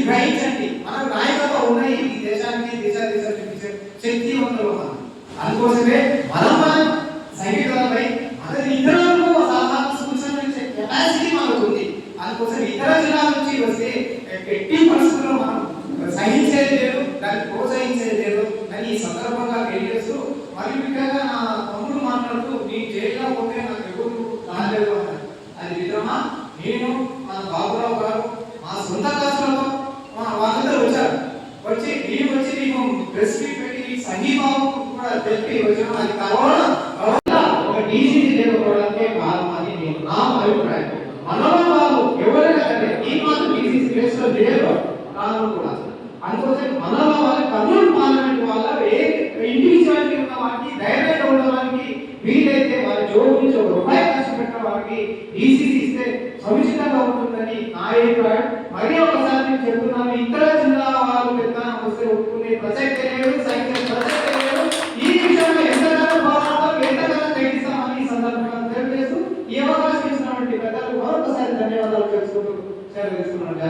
ఇది గ్రహించండి మనం నాయకత్వ ఉన్నాయి. ఈ దేశానికి దేశ దేశాలు చూపించే శక్తివంతులు మనం అందుకోసమే మనం మనం సంగీతంపై మన ఇతరులకు సాధారణ సూచించే కెపాసిటీ మనకు ఉంది. అందుకోసం ఇతర జిల్లాల నుంచి వస్తే ఎట్టి పరిస్థితుల్లో మనం సహించేది లేదు దాన్ని ప్రోత్సహించేది లేదు. అని ఈ సందర్భంగా తెలియజేస్తూ మరి ముఖ్యంగా నా తమ్ముడు మాట్లాడుతూ నీ జైల్లో పోతే నాకు ఎవరు కాలేదు అన్నారు అది విక్రమా నేను మన బాబురావు గారు మా సొంత కష్టంలో వచ్చి నేను వచ్చి నీకు ప్రెస్ మీట్ పెట్టి నీకు సంఘీభావం కూడా తెలిపి వచ్చిన అది కరోనా కరోనా ఒక డీసీసీ లేకపోవడానికే కారణం అని నేను నా అభిప్రాయం. మనలో వాళ్ళు ఎవరైనా సరే ఈ మాత్రం డీసీసీ ప్లేస్లో లేరు కారణం కూడా. అందుకోసం మనలో వాళ్ళ కర్నూలు పార్లమెంట్ వాళ్ళ ఏ ఇండివిజువాలిటీ ఉన్న వారికి ధైర్యంగా ఉండడానికి వీలైతే వారి జోబు నుంచి ఒక రూపాయి ఖర్చు పెట్టిన వారికి డీసీసీ ఇస్తే సముచితంగా ఉంటుందని నా అభిప్రాయం. మరీ ఒకసారి నేను చెప్తున్నాను ఇతర ఈ అవకాశం ఇచ్చినటువంటి ప్రజలకు మరొకసారి ధన్యవాదాలు తెలుసుకుంటూ సెలవు తీసుకున్నాను